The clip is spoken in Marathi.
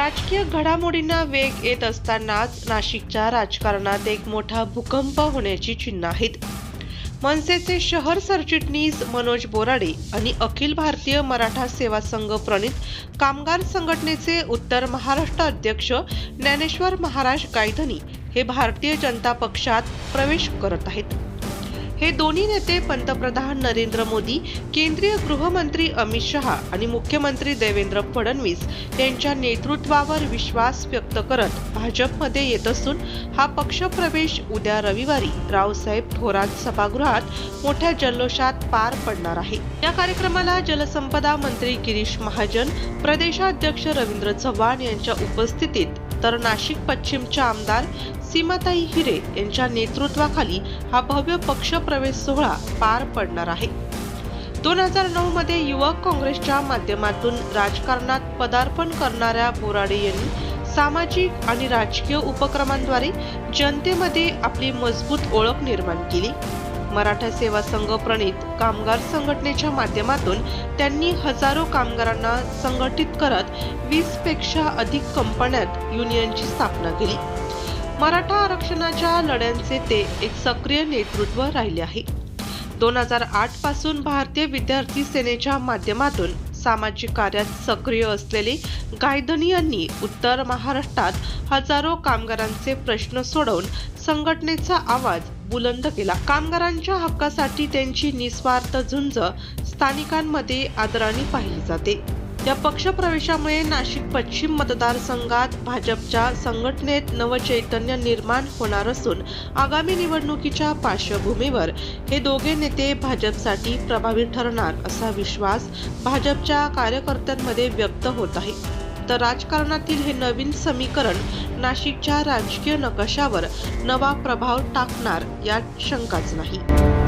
राजकीय घडामोडींना वेग येत असतानाच नाशिकच्या राजकारणात एक मोठा भूकंप होण्याची चिन्ह आहेत. मनसेचे शहर सरचिटणीस मनोज बोराडे आणि अखिल भारतीय मराठा सेवा संघ प्रणित कामगार संघटनेचे उत्तर महाराष्ट्र अध्यक्ष ज्ञानेश्वर महाराज गायधनी हे भारतीय जनता पक्षात प्रवेश करत आहेत. हे दोन्ही नेते पंतप्रधान नरेंद्र मोदी केंद्रीय गृहमंत्री अमित शहा आणि मुख्यमंत्री देवेंद्र फडणवीस यांच्या नेतृत्वावर विश्वास व्यक्त करत भाजपमध्ये येत असून हा पक्षप्रवेश उद्या रविवारी रावसाहेब थोरात सभागृहात मोठ्या जल्लोषात पार पडणार आहे. या कार्यक्रमाला जलसंपदा मंत्री गिरीश महाजन प्रदेशाध्यक्ष रवींद्र चव्हाण यांच्या उपस्थितीत तर नाशिक पश्चिमच्या आमदार सीमाताई हिरे यांच्या नेतृत्वाखाली हा भव्य पक्ष प्रवेश सोहळा पार पडणार आहे. दोन हजार नऊ मध्ये युवक काँग्रेसच्या माध्यमातून राजकारणात पदार्पण करणाऱ्या बोराडे यांनी सामाजिक आणि राजकीय उपक्रमांद्वारे जनतेमध्ये आपली मजबूत ओळख निर्माण केली. मराठा सेवा संघ प्रणित कामगार संघटनेच्या माध्यमातून त्यांनी हजारो कामगारांना संघटित करत वीसपेक्षा अधिक कंपन्यात युनियनची स्थापना केली. मराठा आरक्षणाच्या लढ्यांचे ते एक सक्रिय नेतृत्व राहिले आहे. दोन हजार आठपासून भारतीय विद्यार्थी सेनेच्या माध्यमातून सामाजिक कार्यात सक्रिय असलेले गायधनी यांनी उत्तर महाराष्ट्रात हजारो कामगारांचे प्रश्न सोडवून संघटनेचा आवाज बुलंद केला. कामगारांच्या हक्कासाठी त्यांची निस्वार्थ झुंज स्थानिकांमध्ये आदराने पाहिली जाते. या पक्षप्रवेशामुळे नाशिक पश्चिम मतदारसंघात भाजपच्या संघटनेत नवचैतन्य निर्माण होणार असून आगामी निवडणुकीच्या पार्श्वभूमीवर हे दोघे नेते भाजपसाठी प्रभावी ठरणार असा विश्वास भाजपच्या कार्यकर्त्यांमध्ये व्यक्त होत आहे. तर राजकारणातील हे नवीन समीकरण नाशिकच्या राजकीय नकाशावर नवा प्रभाव टाकणार यात शंकाच नाही.